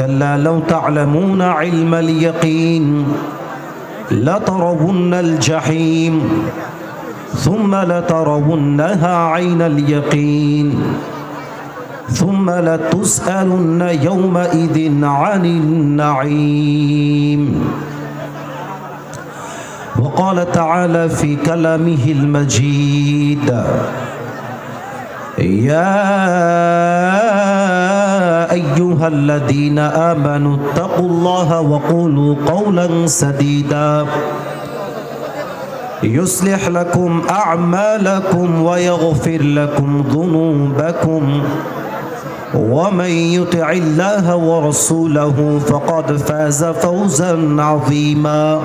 كلا لو تعلمون علم اليقين لترون الجحيم ثم لترونها عين اليقين ثم لتسألن يومئذ عن النعيم. وقال تعالى في كلامه المجيد يا أيها الذين آمنوا اتقوا الله وقولوا قولا سديدا. يصلح لكم أعمالكم ويغفر لكم ذنوبكم. ومن يطع الله ورسوله فقد فاز فوزا عظيما.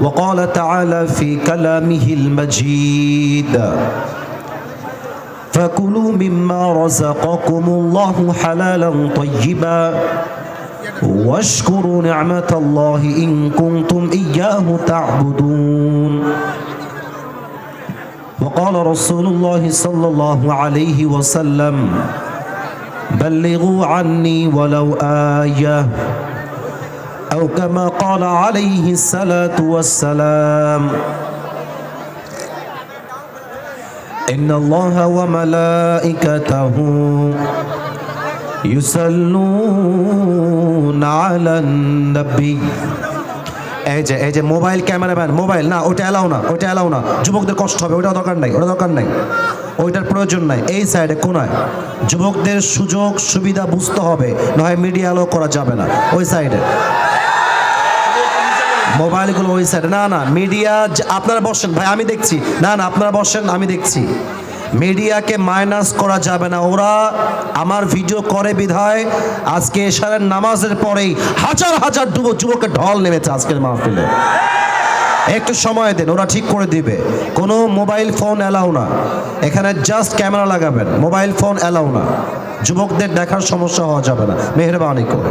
وقال تعالى في كلامه المجيد فكلوا مما رزقكم الله حلالا طيبا. واشكروا نعمة الله إن كنتم إياه تعبدون. وقال رسول الله صلى الله عليه وسلم بلغوا عني ولو آية. أو كما قال عليه الصلاة والسلام إن الله وملائكته يصلون على النبي এই যে এই যে মোবাইল ক্যামেরাম্যান মোবাইল না ওটা এলাও না ওটা এলাও না যুবকদের কষ্ট হবে ওটা দরকার নাই ওটা দরকার নাই ওইটার প্রয়োজন নাই এই সাইডে কোনায় যুবকদের সুযোগ সুবিধা বুঝতে হবে নয় মিডিয়া আলো করা যাবে না ওই সাইডে মোবাইলগুলো ওই সাইডে না না মিডিয়া আপনারা বসেন। ভাই, আমি দেখছি। না না, আপনারা বসেন, আমি দেখছি। মিডিয়াকে মাইনাস করা যাবে না। ওরা আমার ভিডিও করে বিধায় আজকে এশারের নামাজের পরেই হাজার হাজার যুবক যুবকের ঢল নেমেছে আজকের মাহফিলে। একটু সময় দেন, ওরা ঠিক করে দিবে। কোনো মোবাইল ফোন এলাও না। এখানে জাস্ট ক্যামেরা লাগাবেন। মোবাইল ফোন এলাও না। যুবকদের দেখার সমস্যা হওয়া যাবে না। মেহরবানি করে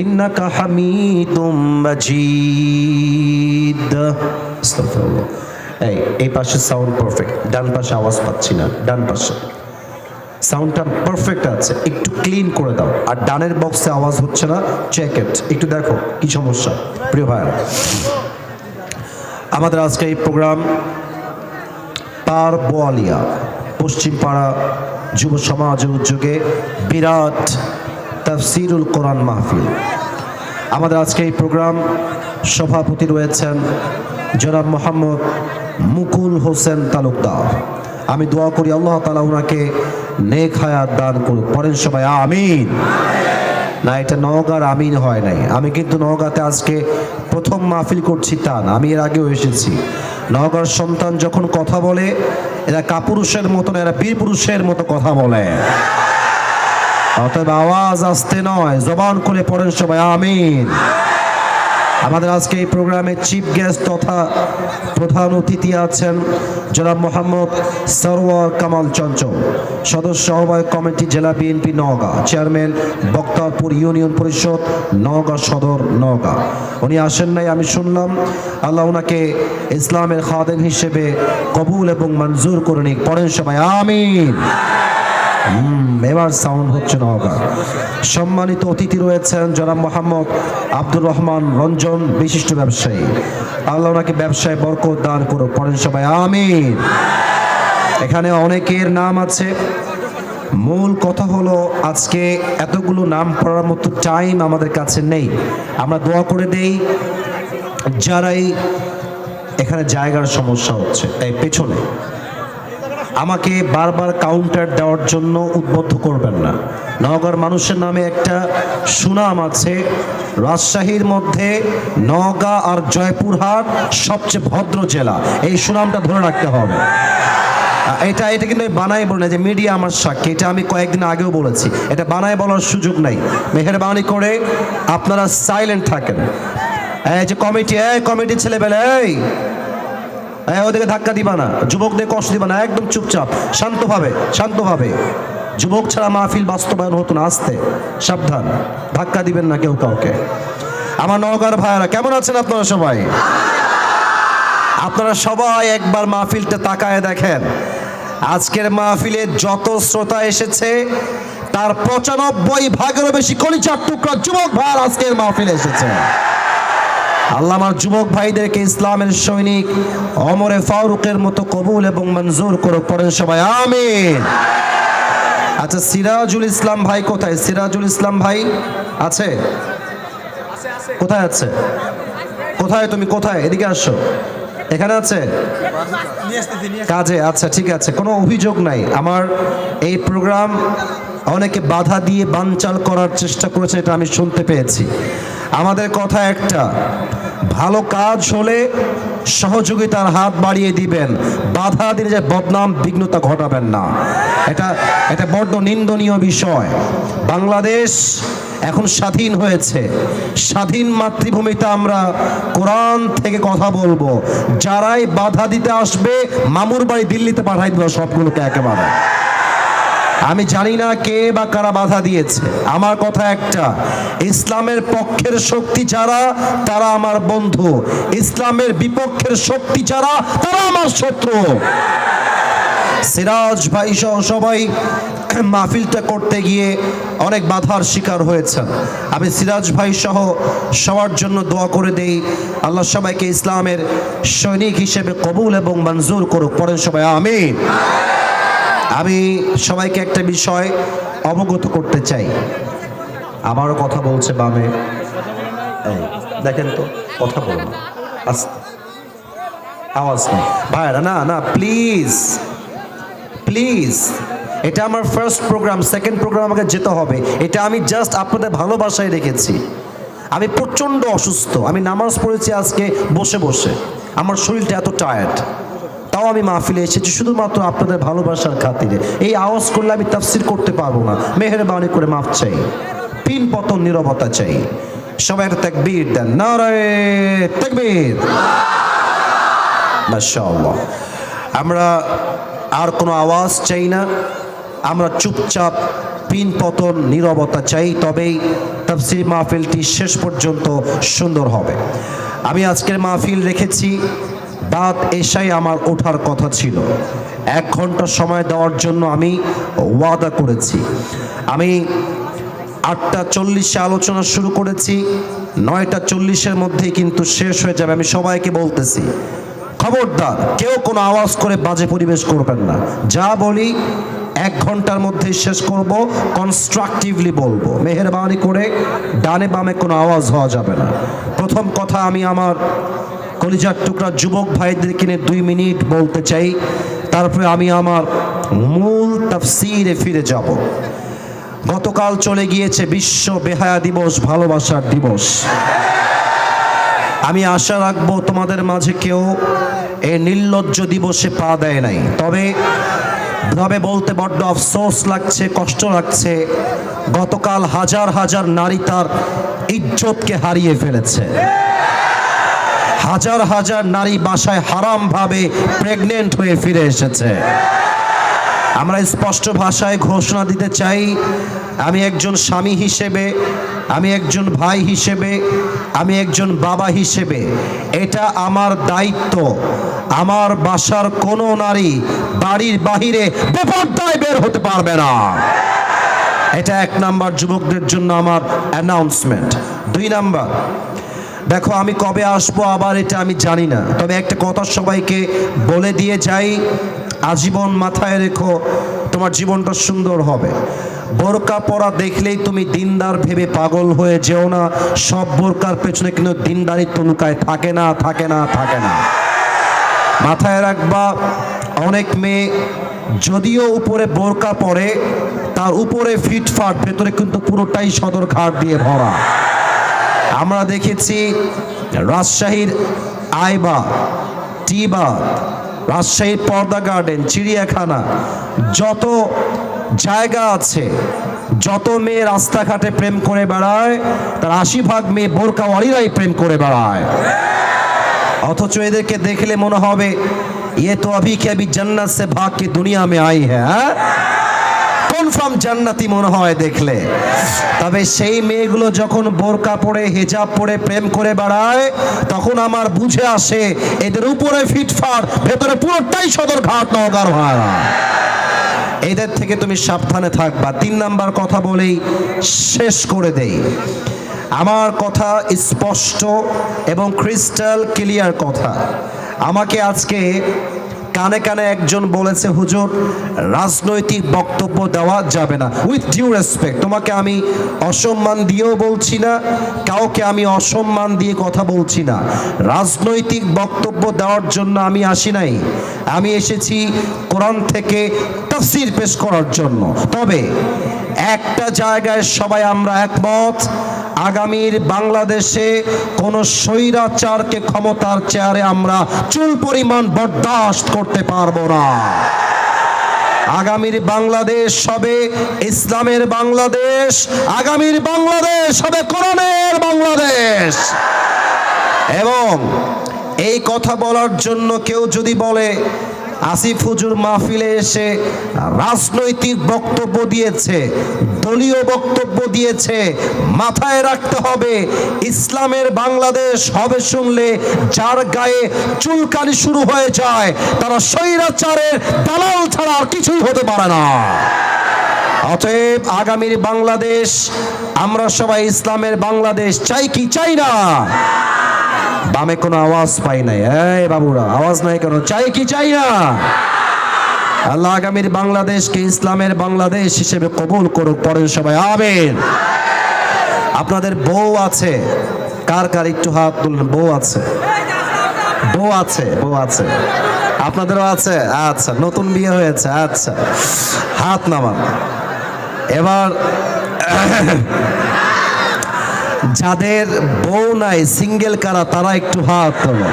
ইন্নাকা হামিদুম মাজিদ। আস্তাগফিরুল্লাহ। এই এই পাশে সাউন্ড পারফেক্ট ডান পাশে আওয়াজ পাচ্ছি না, ডান পাশে। সাউন্ডটা পারফেক্ট আছে, একটু ক্লিন করে দাও। আর ডানের বক্সে আওয়াজ হচ্ছে না চেক ইট একটু দেখো, কি সমস্যা? প্রিয় ভাই আমাদের আজকে এই প্রোগ্রাম পার বোয়ালিয়া, পশ্চিমপাড়া যুব সমাজের উদ্যোগে বিরাট তাফসিরুল কোরআন মাহফিল। আমাদের আজকে এই প্রোগ্রাম সভাপতি রয়েছেন জনাব মোহাম্মদ মুকুল হোসেন তালুকদার। আমি দোয়া করি আল্লাহ তালা ওনাকে নেক হায়াত দান করুক। পরের সবাই, আমিন। না, এটা নওগাঁর আমিন হয় নাই। আমি কিন্তু নওগাঁতে আজকে প্রথম মাহফিল করছি তা না, আমি এর আগেও এসেছি। নওগাঁর সন্তান যখন কথা বলে, এরা কাপুরুষের মতন এরা বীর পুরুষের মতো কথা বলে। অতএব আওয়াজ আসতে নয়, জবান করে পড়েন সবাই, আমিন। আমাদের আজকে এই প্রোগ্রামে চিফ গেস্ট তথা প্রধান অতিথি আছেন জনাব মোহাম্মদ সরওয়ার কামাল চঞ্চল, সদস্য আহ্বায়ক কমিটি জেলা BNP Naogaon, chairman Boktarpur union Parishad Naogaon Sadar Naogaon. উনি আসেন নাই, আমি শুনলাম, আল্লাহ ওনাকে ইসলামের খাদেম হিসেবে কবুল এবং মঞ্জুর করে নিক পড়েন সবাই, আমিন। এবার সাউন্ড হচ্ছে নওগাঁ সম্মানিত অতিথি রয়েছেন জনাব মোহাম্মদ আব্দুর রহমান রঞ্জন, বিশিষ্ট ব্যবসায়ী। আল্লাহ ওনাকে ব্যবসায় বরকত দান সবাই, আমিন। এখানে অনেকের নাম আছে। মূল কথা হলো, আজকে এতগুলো নাম পড়ার মতো টাইম আমাদের কাছে নেই। আমরা দোয়া করে দেই, যারাই এখানে জায়গার সমস্যা হচ্ছে, এই পেছনে। আমাকে বারবার কাউন্টার দেওয়ার জন্য উদ্বুদ্ধ করবেন না। নওগাঁর মানুষের নামে একটা সুনাম আছে, রাজশাহীর মধ্যে নওগাঁ আর জয়পুরহাট সবচেয়ে ভদ্র জেলা। এই সুনামটা ধরে রাখতে হবে। এটা এটা কিন্তু আমি বানাই বলি না, যে মিডিয়া আমার সাক্ষী, এটা আমি কয়েকদিন আগেও বলেছি। এটা বানায় বলার সুযোগ নাই। মেহরবানি করে আপনারা সাইলেন্ট থাকেন। এই যে কমিটি, এই কমিটি ছেলেবেলে, এই! এই ওদেরকে ধাক্কা দিবা না। যুবকদের কষ্ট দিবা না, একদম চুপচাপ, শান্তভাবে শান্তভাবে। যুবক ছাড়া মাহফিল বাস্তবায়ন হতো না, আসতে, সাবধান, ধাক্কা দিবেন না কেউ কাউকে। আমার নওগাঁর ভাইয়ারা, কেমন আছেন আপনারা সবাই? আপনারা সবাই একবার মাহফিলটা তাকায় দেখেন। আজকের মাহফিলে যত শ্রোতা এসেছে, তার পঁচানব্বই ভাগেরও বেশি কলিচার টুকরা যুবক ভাইয়ার আজকের মাহফিলে এসেছে। আল্লাহ আমার যুবক ভাইদেরকে ইসলামের সৈনিক অমরে ফারুকের মতো কবুল এবং মঞ্জুর করে পড়েন সবাই, আমিন। আচ্ছা সিরাজুল ইসলাম ভাই কোথায়? সিরাজুল ইসলাম ভাই আছে? কোথায় আছে? কোথায় তুমি? কোথায়? এদিকে আসো। এখানে আছে? কাজে আচ্ছা ঠিক আছে। কোনো অভিযোগ নাই। আমার এই প্রোগ্রাম অনেকে বাধা দিয়ে বানচাল করার চেষ্টা করেছে, এটা আমি শুনতে পেয়েছি। আমাদের কথা একটা, ভালো কাজ হলে সহযোগিতার হাত বাড়িয়ে দিবেন। বাধা দিলে যে বদনাম, বিঘ্নতা ঘটাবেন না। এটা এটা বড্ড নিন্দনীয় বিষয়। বাংলাদেশ এখন স্বাধীন হয়েছে। স্বাধীন মাতৃভূমিতে আমরা কোরআন থেকে কথা বলব। যারাই বাধা দিতে আসবে, মামুর বাড়ি দিল্লিতে পাঠাই দেবো সবগুলোকে একেবারে। আমি জানি না কে বা কারা বাধা দিয়েছে। আমার কথা একটা, ইসলামের পক্ষের শক্তি যারা, তারা আমার বন্ধু। ইসলামের বিপক্ষের শক্তি যারা, তারা আমার শত্রু। সিরাজ ভাই সহ সবাই মাহফিলটা করতে গিয়ে অনেক বাধার শিকার হয়েছেন। আমি সিরাজ ভাই সহ সবার জন্য দোয়া করে দেই। আল্লাহ সবাইকে ইসলামের সৈনিক হিসেবে কবুল এবং মঞ্জুর করুক। পরে সবাই, আমিন। আমি সবাইকে একটা বিষয় অবগত করতে চাই। আমারও কথা বলছে বামে। দেখেন তো, কথা বলুন আস্তে। আওয়াজ নেই। ভাইরা না না প্লিজ প্লিজ এটা আমার ফার্স্ট প্রোগ্রাম সেকেন্ড প্রোগ্রাম আমাকে যেতে হবে। এটা আমি জাস্ট আপনাদের ভালোবাসায় রেখেছি। আমি প্রচণ্ড অসুস্থ। আমি নামাজ পড়েছি আজকে বসে বসে। আমার শরীরটা এত টায়ার্ড তাও আমি মাহফিলে এসেছি শুধুমাত্র আপনাদের ভালোবাসার খাতিরে। এই আওয়াজ করলে আমি তাফসির করতে পারব না। মেহরবানি করে মাফ চাই। পিন পতন নিরবতা চাই। সবাই একটা তাকবীর দেন। নারায় তাকবীর। মাশাআল্লাহ। আমরা আর কোনো আওয়াজ চাই না। আমরা চুপচাপ পিন পতন নীরবতা চাই, তবেই তাফসির মাহফিলটি শেষ পর্যন্ত সুন্দর হবে। আমি আজকের মাহফিল রেখেছি। বাদ এসাই আমার ওঠার কথা ছিল। এক ঘণ্টা সময় দেওয়ার জন্য আমি ওয়াদা করেছি। আমি আটটা চল্লিশে আলোচনা শুরু করেছি, নয়টা চল্লিশের মধ্যেই কিন্তু শেষ হয়ে যাবে। আমি সবাইকে বলতেছি, খবরদার, কেউ কোনো আওয়াজ করে বাজে পরিবেশ করবেন না। যা বলি এক ঘণ্টার মধ্যে শেষ করব কনস্ট্রাকটিভলি বলব। মেহরবানি করে ডানে বামে কোনো আওয়াজ হওয়া যাবে না। প্রথম কথা আমি আমার কলিজার টুকরা যুবক ভাইদের কিনে দুই মিনিট বলতে চাই, তারপরে আমি আমার মূল তাফসিরে ফিরে যাব। গতকাল চলে গিয়েছে বিশ্ব বেহায়া দিবস, ভালোবাসার দিবস। আমি আশা রাখব তোমাদের মাঝে কেউ এই নির্লজ্জ দিবসে পা দেয় নাই। তবে তবে বলতে বড্ড আফসোস লাগছে, কষ্ট লাগছে। গতকাল হাজার হাজার নারী তার ইজ্জতকে হারিয়ে ফেলেছে। হাজার হাজার নারী বাসায় হারামভাবে প্রেগনেন্ট হয়ে ফিরে এসেছে। আমরা স্পষ্ট ভাষায় ঘোষণা দিতে চাই, আমি একজন স্বামী হিসেবে, আমি একজন ভাই হিসেবে, আমি একজন বাবা হিসেবে, এটা আমার দায়িত্ব। আমার বাসার কোনো নারী বাড়ির বাহিরে বেপরদায় বের হতে পারবে না। এটা এক নাম্বার যুবকদের জন্য আমার অ্যানাউন্সমেন্ট দুই নাম্বার দেখো, আমি কবে আসব আবার এটা আমি জানি না। তবে একটা কথা সবাইকে বলে দিয়ে যাই, আজীবন মাথায় রেখো, তোমার জীবনটা সুন্দর হবে। বোরকা পরা দেখলেই তুমি দিনদার ভেবে পাগল হয়ে যেও না। সব বোরকার পেছনে কিন্তু দিনদারি তনুকায় থাকে না থাকে না থাকে না। মাথায় রাখবা, অনেক মেয়ে যদিও উপরে বোরকা পরে, তার উপরে ফিটফাট, ভেতরে কিন্তু পুরোটাই সদর ঘাট দিয়ে ভরা। আমরা দেখেছি রাজশাহীর আইবা, টিবা, রাজশাহীর পর্দা গার্ডেন, চিড়িয়াখানা, যত জায়গা আছে, যত মেয়ে রাস্তাঘাটে প্রেম করে বেড়ায়, তার আশি ভাগ মেয়ে বোরকাওয়ালিরাই প্রেম করে বেড়ায়। অথচ এদেরকে দেখলে মনে হবে ইয়ে তো অভি কে আবি জান্নাত সে ভাগ কি দুনিয়া মে আই হ্যাঁ? है কনফার্ম জান্নাতি মনে হয় দেখলে। তবে সেই মেয়েগুলো যখন বোরকা পরে, হিজাব পরে, প্রেম করে বেড়ায়, তখন আমার বুঝে আসে, এদের উপরে ফিটফাট, ভেতরে পুরোটাই সদর ঘাট নগর ভাড়া। এদের থেকে তুমি সাবধানে থাকবা। তিন নাম্বার কথা বলেই শেষ করে দেই। আমার কথা স্পষ্ট এবং ক্রিস্টাল ক্লিয়ার কথা। আমাকে আজকে কানে কানে একজন বলেছে, হুজুর, রাজনৈতিক বক্তব্য দেওয়া যাবে না। উইথ ডিউ রেসপেক্ট তোমাকে আমি অসম্মান দিয়েও বলছি না, কাউকে আমি অসম্মান দিয়ে কথা বলছি না। রাজনৈতিক বক্তব্য দেওয়ার জন্য আমি আসি নাই। আমি এসেছি কোরআন থেকে তফসির পেশ করার জন্য। তবে একটা জায়গায় সবাই আমরা একমত আগামীর বাংলাদেশে কোন স্বৈরাচারকে ক্ষমতার চেয়ারে আমরা চুল পরিমাণ বরদাস্ত করতে পারব না। আগামীর বাংলাদেশ হবে ইসলামের বাংলাদেশ, আগামীর বাংলাদেশ হবে কোরআনের বাংলাদেশ। এবং এই কথা বলার জন্য কেউ যদি বলে আসিফ হুজুর মাহফিলে এসে রাজনৈতিক বক্তব্য দিয়েছে, দলীয় বক্তব্য দিয়েছে, মাথায় রাখতে হবে, ইসলামের বাংলাদেশ হবে শুনলে যার গায়ে চুলকানি শুরু হয়ে যায়, তারা স্বৈরাচারের দালাল ছাড়া আর কিছুই হতে পারে না। অতএব আগামীর বাংলাদেশ, আমরা সবাই ইসলামের বাংলাদেশ চাই কি চাই না? বামে কোনো আওয়াজ পাই নাই। এই বাবুরা, আওয়াজ নাই কেন? চাই কি চাই না? আল্লাহ আগামীর বাংলাদেশকে ইসলামের বাংলাদেশ হিসেবে কবুল করুক, পরের সবাই আবেন আপনাদের বউ আছে। কার কার? একটু হাত তুললেন বউ আছে। বউ আছে বউ আছে। আপনাদেরও আছে? আচ্ছা নতুন বিয়ে হয়েছে। আচ্ছা। হাত নামান। এবার যাদের বউ নাই সিঙ্গেল কারা, তারা একটু হাত তোলো।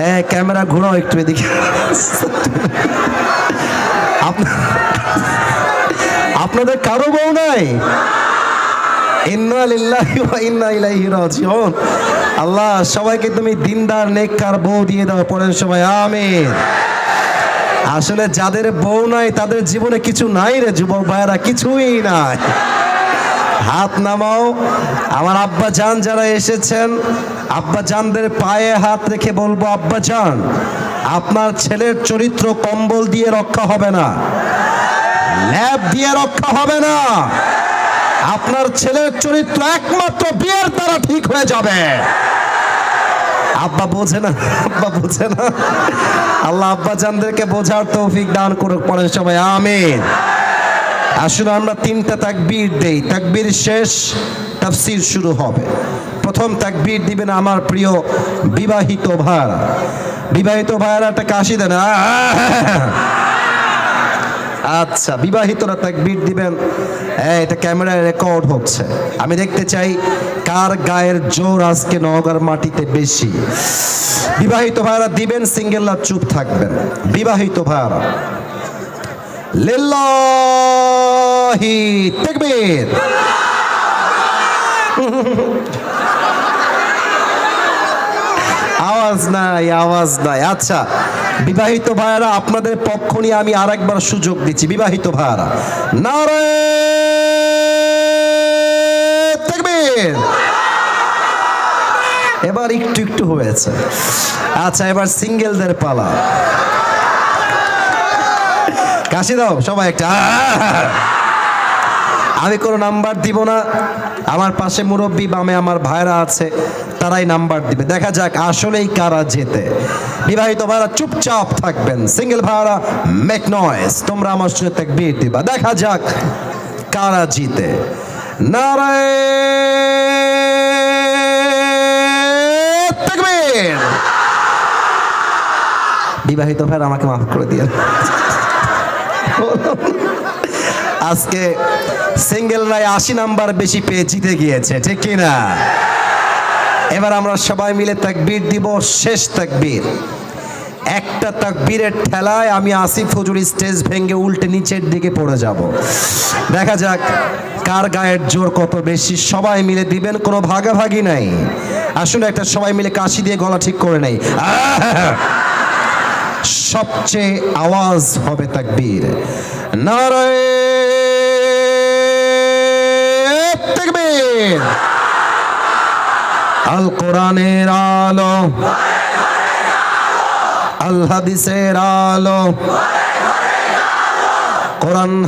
এ, ক্যামেরা ঘোরাও একটু এদিকে। আপনাদের কারও বউ নাই? আল্লাহ, সবাইকে তুমি দিনদার, নেককার বউ দিয়ে দাও পরের সবাই, আমিন। আসলে যাদের বউ নাই, তাদের জীবনে কিছু নাই রে, যুবক ভাইরা কিছুই নাই। হাত নামাও। আমার আব্বা জান যারা এসেছেন, আব্বা জানদের পায়ে হাত রেখে বলব, আব্বা জান, আপনার ছেলের চরিত্র কম্বল দিয়ে রক্ষা হবে না, ল্যাব দিয়ে রক্ষা হবে না, আপনার ছেলের চরিত্র একমাত্র বিয়ের দ্বারা ঠিক হয়ে যাবে। আব্বা বোঝে না, আব্বা বোঝে না। আল্লাহ আব্বা জানদেরকে বোঝার তৌফিক দান করুক পরে সবাই আমিন। আসলে আমরা তিনটা তাকবীর দেই। তাকবীর শেষ, তাফসীর শুরু হবে। প্রথম তাকবীর দিবেন আমার প্রিয় বিবাহিত ভাইরা। বিবাহিত ভাইরা একটা কাশি দেন। আচ্ছা বিবাহিতরা তাকবীর দিবেন। এটা ক্যামেরায় রেকর্ড হচ্ছে। আমি দেখতে চাই কার গায়ের জোর আজকে নওগাঁর মাটিতে বেশি। বিবাহিত ভাইরা দিবেন, সিঙ্গেলরা চুপ থাকবেন। বিবাহিত ভাইরা। লিল্লাহি তাকবীর। আওয়াজ নাই আওয়াজ নাই। আচ্ছা বিবাহিত ভাইয়ারা, আপনাদের পক্ষ নিয়ে আমি আরেকবার সুযোগ দিচ্ছি, বিবাহিত ভাইয়ারা। নারে তাকবীর। এবার একটু একটু হয়েছে। আচ্ছা এবার সিঙ্গেলদের পালা। কাশি দাও, সবাই একটা আমি কোনো নাম্বার দিব না। আমার পাশে মুরব্বী বামে আমার ভাইরা আছে, তারাই নাম্বার দিবে। দেখা যাক আসলেই কারা জেতে। বিবাহিত ভাইরা চুপচাপ থাকবেন। সিঙ্গেল ভাইরা মেক নয়েস তোমরা আমার সঙ্গে তাকবীর দিবা। দেখা যাক কারা জিতে। নারায় বিবাহিত ভাইরা আমাকে মাফ করে দিয়ে আজকে সিঙ্গেলরাই আশি নাম্বার বেশি পেয়ে জিতে গিয়েছে, ঠিক কি না? এবার আমরা সবাই মিলে তাকবীর দিব, শেষ তাকবীর। একটা তাকবীরের ঠেলায় আমি আসিফ হুজুর স্টেজ ভেঙে উল্টে নিচের দিকে পড়ে যাব। দেখা যাক কার গায়ের জোর কত বেশি, সবাই মিলে দিবেন, কোনো ভাগাভাগি নাই। আসলে একটা সবাই মিলে কাশি দিয়ে গলা ঠিক করে নেই! সবচেয়ে আওয়াজ হবে তাকবীর। নারায়ে তাকবীর। আল কোরআনের আলো। আল হাদিসের আলো। কোরআন